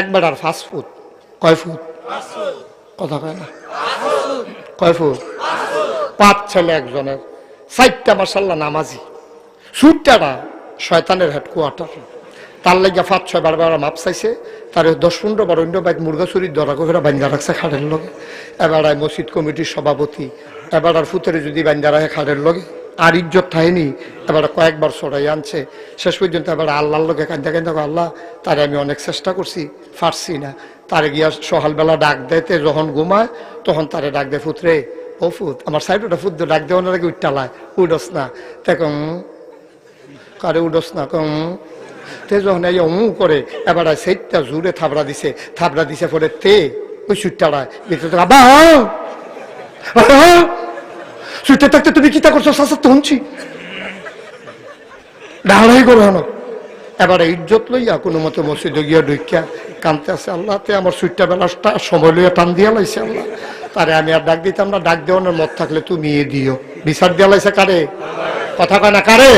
একবার আর fast food কয় ফুট কথা কয় না। কয় ফুট পাঁচ ছেলে একজনের। চারটা মাসাল্লাহ নামাজি। সুটটাটা শয়তানের হেডকোয়ার্টার তার লাগিয়া পাঁচ ছয় বার বার মাপ চাইছে। তার দশ পনেরো বার অন্য বাইক মুরগা চুরির দরা করে বান্ধা রাখছে খাড়ের লগে। এবার মসজিদ কমিটির সভাপতি। এবার আর ফুতের যদি বান্ধা রাখে খাড়ের লগে। আর ইজ্জত থাইনি এবার কয়েকবার ছড়াই আনছে। শেষ পর্যন্ত এবার আল্লাহর লোকে কান্দা কান্দা আল্লাহ তারে আমি অনেক চেষ্টা করছি পারছি না। তারে গিয়া সকালবেলা ডাক দেয়তে যখন ঘুমায় তখন তারে ডাক দেয় ফুতরে ও ফুত আমার সাইড ওটা ফুত ডাক দেওয়ার আগে উঠটালায় উডস না। দেখো কারে উডস না? কম তে যখন এই উ করে এবার সেইটা জুড়ে থাবড়া দিছে থাবড়া দিছে পরে তে ওই সুটটাড়ায় ভিতরে থেকে, সুটটা থাকতে তুমি কিতা করছ? শাসাতে শুনছি। ডাড়াই করো এবার ইজ্জত লইয়া কোনো মতে মসজিদে গিয়া ঢুকিয়া কানতে আছে আল্লাহ, তে আমার সুইটটা বেলাসটা সময় লইয়া টান দিয়া লাইছে আল্লাহ। তারে আমি আর ডাক দিতাম না, ডাক দেওয়ানোর মত থাকলে তুমি এ দিও। বিচার দিয়া লাইছে কারে? কথা কয় না, কারে?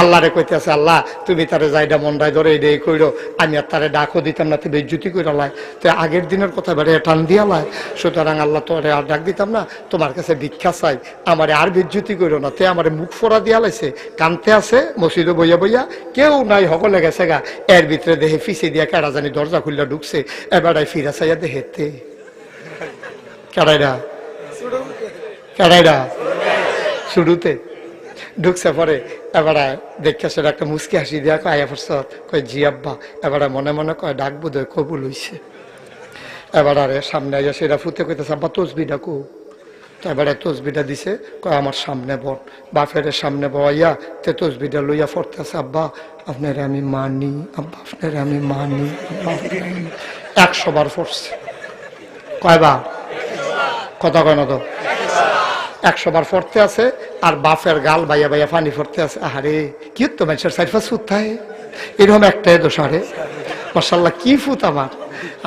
আল্লাহরে কইতে আছে আল্লাহ, তুমি তারে যাইডা মন্ডায় ধরে এই এই কইরো, আমি আর তারে ডাকও দিতাম না, তুমি বেজ্জুতি কইরা লাই। তো আগের দিনের কথা বেড়ে টান দিয়া লাই। সুতরাং আল্লাহ তোরে আর ডাক দিতাম না, তোমার কাছে ভিক্ষা চাই। আমারে আর বেজ্জুতি কইরো না। তে আমারে মুখ ফোড়া দিয়া লাইছে, কানতে আছে, মসজিদে বইয়া বইয়া, কেউ নাই সকলে গেছে গা। এর ভিতরে দেহে ফিসে দিয়া কেডা জানি দরজা খুললা ঢুকছে এবারাই ফিরা চাইয়া দেহেতে কেডাইরা কেডাইরা শুরুতে ঢুকছে পরে, এবার দেখে সেটা একটা মুসকি হাসি দিয়া কয়, আয়া পড়ছ কয়, জি আব্বা। এবার মনে মনে কয়, ডাক বোধ কবুল হইছে। এবার আরে সামনে আইয়া সেটা ফুতে কইতেছে, আব্বা তসবি ডাকু এবারে তসবিটা দিছে, কয়, আমার সামনে বল। বাফের সামনে বইয়া তে তসবিটা লইয়া পড়তেছে আব্বা। আপনার আমি মানি, আব্বা, আপনার আমি মানি। একশো বার পড়ছে কয়বার কথা কয় না তো? একশো বার ফরতে আছে, আর বাফের গাল বাইয়া বাইয়া পানি ফরতে আছে। আহারে, কি তো মানুষের সাইফা সুত থাকে এরকম একটাই দোষ আরে মার্শাল্লাহ কি ফুত আমার।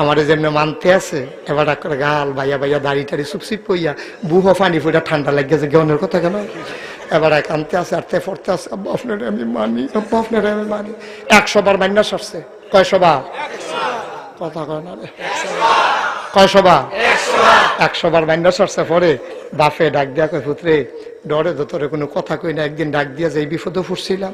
আমারে যেমনি মানতে আছে, এবার গাল বাইয়া বাইয়া দাড়ি টাড়ি সুপসিপ কইয়া বুহ পানি ফুটা ঠান্ডা লাগিয়েছে গেনের কথা কেন? এবার এক আনতে আছে আর তে ফরতে আছে, আব্বা, আপনার আমি মানি, আব্বা, আপনার আমি মানি। একশো বার মান্না সরছে। কয়শো বার কথা কয় না রে। কয়শো বার একশো বার মাইন্ডা সরছে, পরে। বাপে ডাক দিয়া কয়, পুত্রে, ডরে তো কোনো কথা কই না, একদিন ডাক দিয়া যে বিপদে ফুটছিলাম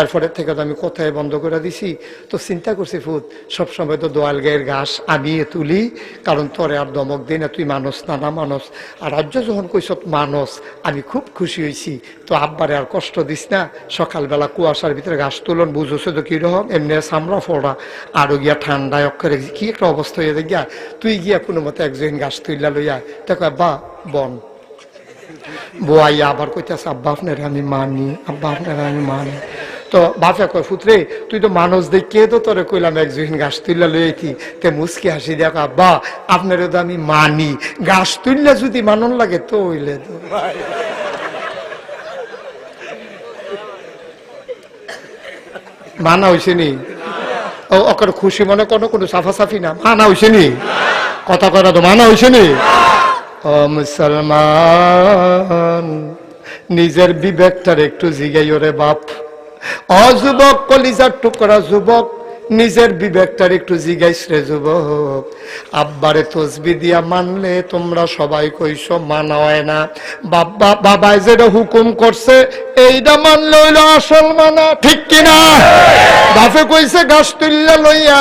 এরপরের থেকে তো আমি কথায় বন্ধ করে দিছি। তো চিন্তা করছি ফুত সবসময় তো দোয়াল গায়ের ঘাস আমি তুলি, কারণ তোরে আর দমক দিই না, তুই মানুষ না না মানুষ। আর রাজ্য যখন কইস মানুষ, আমি খুব খুশি হয়েছি তো আব্বারে আর কষ্ট দিস না, সকালবেলা কুয়াশার ভিতরে ঘাস তুলন বুঝছ তো কীরকম, এমনি চামড়া ফোড়া। আরও গিয়া ঠান্ডায় অক্ষরে কি একটা অবস্থা হয়ে গিয়া তুই গিয়া কোনো মতে একজন গাছ তুইলা লইয়া দেখো বা, বন। আবার কইতেছে, আব্বা, আপনার আমি মানি, আব্বা, আপনার আমি মানি। তো কয়, ফুতরে, তুই তো মানুষ তো তোরে কইলাম একজন গাছ তুললা তে মুসকি হাসি দেখো, আব্বা আপনার তো আমি মানি। গাছ তুললে যদি মানন লাগে, তো হইলে তো। মানা হয়েছে নি? ওকে খুশি মনে কোনো কোনো সাফাসাফি না। মানা হয়েছে নি? কথা করা তো মানা হয়েছে নি? ও মুসলমান নিজের বিবেকটার একটু জিগাই ওরে বাপ। অযুবক কলিজার টুকরা যুবক নিজের বিবেকটার একটু জিগাইস রে আব্বারে তসবি দিয়া মানলে তোমরা সবাই কইস মানা হয় না। বাবা, বাবাই যেটা হুকুম করছে এইটা মানলে হইল আসল মানা। ঠিক কিনা? বাপে কইছে, গাছ তুললে লইয়া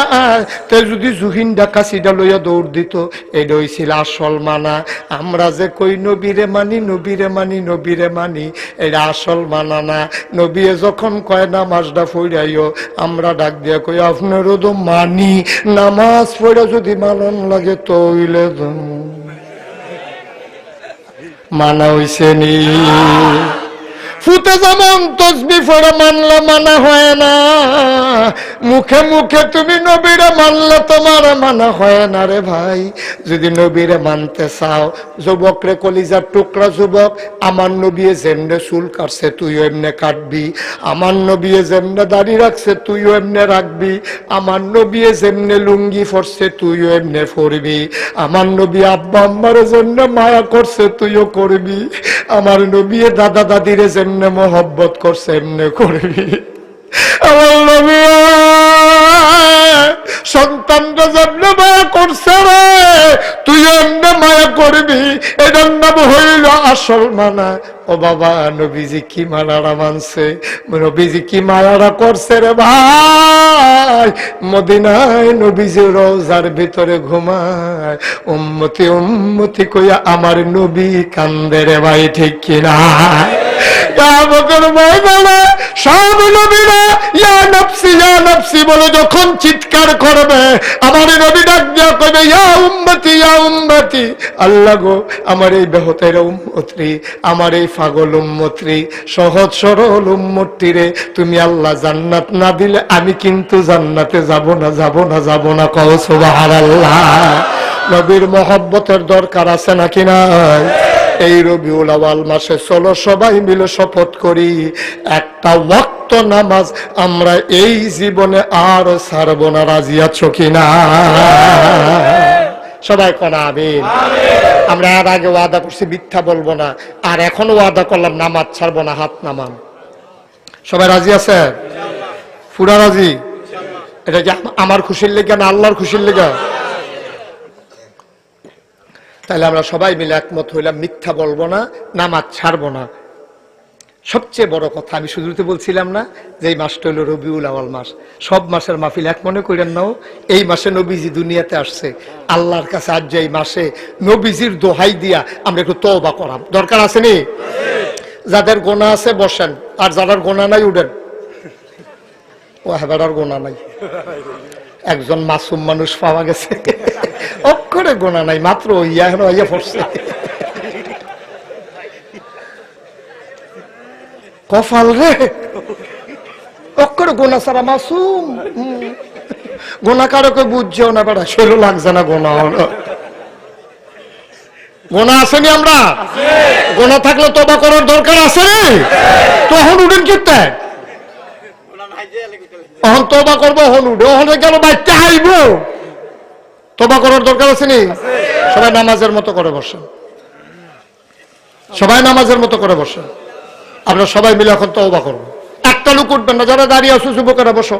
তে যদি জুহিন ডাকা সিডা লইয়া দৌড় দিত এটা হইছিল আসল মানা। আমরা যে কই, নবীরে মানি নবীরে মানি নবীরে মানি এটা আসল মানা না। নবীয়ে যখন কয়, নামাজটা ফইরাইও। আমরা ডাক দিয়া কই আপনারও তো মানি, নামাজ পড়া যদি মানন লাগে তো মানা হইছে নি। ফুতে যেমন তসবি ফোড়া মানলা মানা হয় না। মুখে মুখে তুমি নবীরে মানলে তোমার মানা হয় না রে ভাই। যদি নবীরে মানতে চাও যুবক রে কলিজার টুকরা যুবক, আমার নবীয়ে যেমনে চুল কাটছে, তুইও এমনে কাটবি। আমার নবীয়ে যেমনে দাড়ি রাখছে, তুইও এমনে রাখবি। আমার নবীয়ে যেমনে লুঙ্গি ফরছে তুইও এমনে ফরবি আমার নবী আব্বা আম্মার জন্য মায়া করছে, তুইও করবি। আমার নবী দাদা দাদিরে যেমনে মহব্বত করছে, এমনে করবি। সন্তানরা যেমনে মায়া করছে রে। তুই এমনি মায়া করবি এটার নাম হইল আসল মানা। ও বাবা, নবীজি কি মানারা মানছে? নবীজি কি মায়ারা করছে রে ভাই? মদিনায় নবীজি রোজার ভিতরে ঘুমায়। উম্মতি উম্মতি কইয়া আমার নবী কান্দে রে ভাই, ঠিক কিনা? যখন চিৎকার করবে, আমার নবী ইয়া উম্মতি ইয়া উম্মতি। আল্লাহ গো, আমার এই বেহতের উম্মত্রী, আমার এই উম্মত্রী, সহজ সরল উম্মত্রী রে, তুমি আল্লাহ জান্নাত না দিলে আমি কিন্তু জান্নাতে যাব না যাব না যাব না, কও সুবহানাল্লাহ। নবীর মহব্বতের দরকার আছে নাকি নাই? এই রবিউল আওয়াল মাসে চলো সবাই মিলে শপথ করি একটা ওয়াক্ত নামাজ আমরা এই জীবনে আর ছাড়ব না রাজি আছো কিনা? সবাই কনা আমিন। আমরা আর আগে ওয়াদা করছি মিথ্যা বলব না। আর এখনও ওয়াদা করলাম নামাজ ছাড়বো না হাত নামান। সবাই রাজি আছে? পুরা রাজি? এটা কি আমার খুশির লেগে না আল্লাহর খুশির লেগে? তাহলে আমরা সবাই মিলে একমত হইলাম, মিথ্যা বলব না, নামাজ ছাড়বো না। সবচেয়ে বড় কথা, আমি শুরুতে বলছিলাম না যে এই মাসটা হলো রবিউল আওয়াল মাস। সব মাসের মাহফিল এক মনে করেন নাও, এই মাসে নবীজি দুনিয়াতে আসছে। আল্লাহর কাছে আজ এই মাসে নবীজির দোহাই দিয়া আমরা একটু তওবা করাম। দরকার আছে নি? যাদের গোনা আছে বসেন, আর যাদের গোনা নাই উঠেন। ও হেবাটার গোনা নাই। একজন মাসুম মানুষ পাওয়া গেছে। অক্ষরে গোনা নাই মাত্র ইয়া হেন ইয়া পড়ছে। কফাল রে। অক্ষরে গোনা সারা মাসুম। গোনা কারোকে বুঝছেও না সেলো লাগছে না গোনা। গোনা আসেনি আমরা? গোনা থাকলে তোবা করার দরকার আছে তখন উঠেন কিনতে অহন তোবা করব হন উঠে ওহন গেল বাচ্চা হাইব। তোবা করার দরকার আছে নি? সবাই নামাজের মতো করে বসেন। সবাই নামাজের মতো করে বসেন। আমরা সবাই মিলে এখন তওবা করব। একটা লোক উঠবেন না, যারা দাঁড়িয়ে আছো, যুবকেরা বসো।